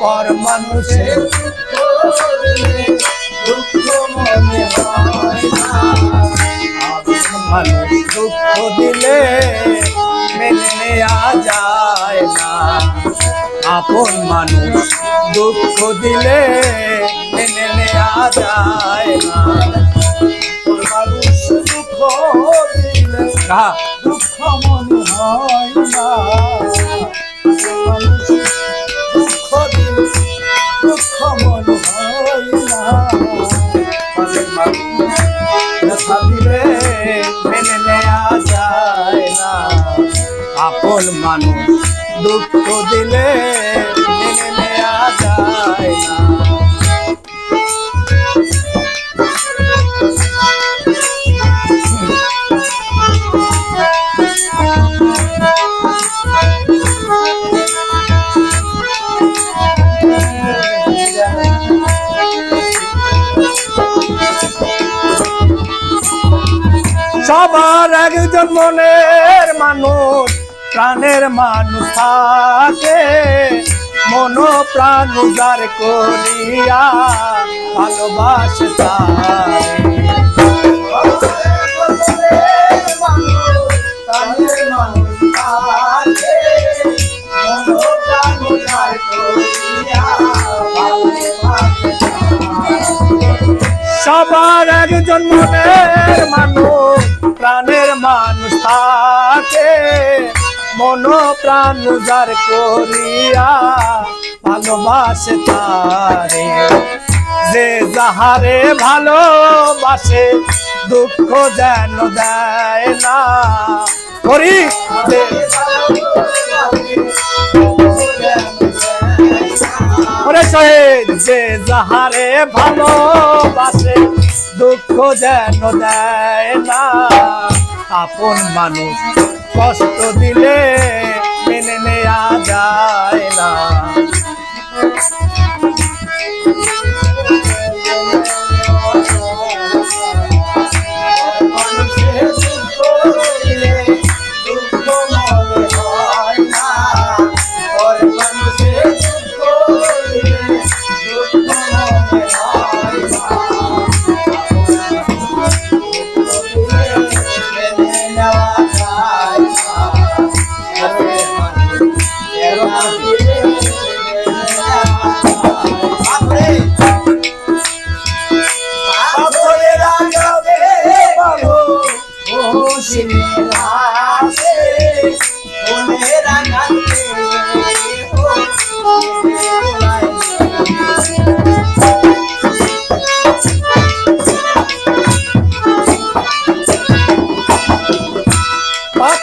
পর মানুষে মনে মানুষ দুঃখ দিলে মেনে নেওয়া যায় না আপন মানুষ দুঃখ দিলে মেনে নেওয়া যায় না মানুষ দুঃখ দিলে দুঃখ মনে হয় না। হয় না ব্যথা দিলে মেনে নেওয়া যায় মানুষ দুঃখ দিলে সবার একজন মনের মানুষ, প্রাণের মানুষ থাকে মন প্রাণ উজার করিয়া ভালোবাসে। সবার একজন মনের মানুষ মন প্রাণ উজার করিয়া ভালোবাসে তারে। যে যাহারে ভালোবাসে, দুঃখ যেন দেয় না। করি যে যাহারে ভালোবাসে, দুঃখ যেন দেয় না। আপন মানুষ কষ্ট দিলে মেনে নেয়া যায় না।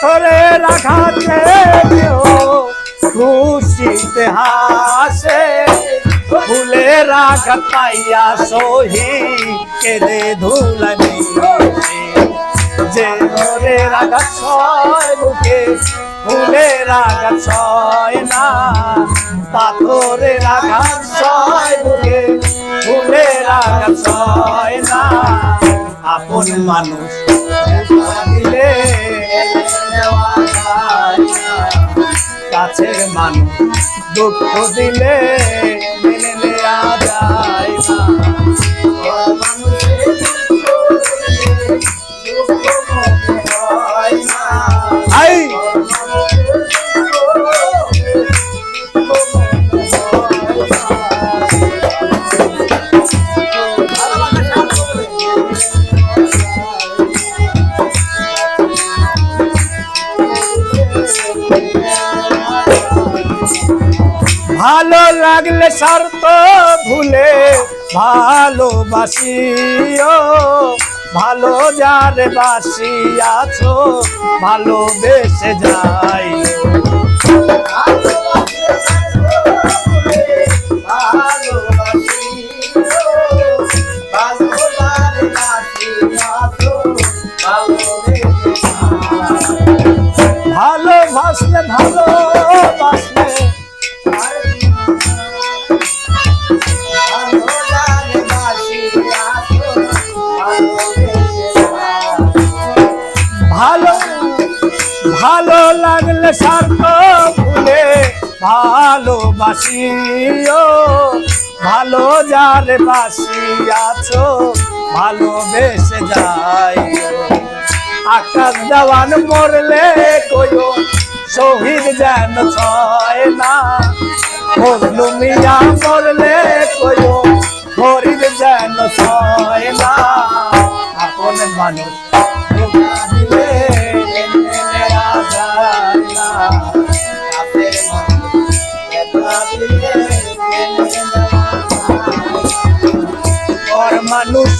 পাথরের আঘাতে কেউ খুশিতে হাসে ফুলের আঘাত পাইয়া সহি কেঁদে ধুলানি যে ঘরের আঘাত ছয় বুকে ফুলের আঘাত ছয় না পাথরের আঘাত ছয় বুকে ফুলের আঘাত ছয় না। আপন মানুষ দিলে। কাছের মানুষ দুঃখ দিলে ভালো লাগলে শর্ত ভুলে ভালোবাসিও। ভালো যার বাসি আছো ভালোবেসে যাই। লাগলে স্বার্থ ভুলে ভালোবাসিও। ভালো যার বাসি আছো, ভালোবেসে যাই আকাশ দেওয়ান মরলে কইও, শহীদ যেন ছয় না। মিয়া মরলে কইও ফরিদ যেন ছয় না। আপন মানুষ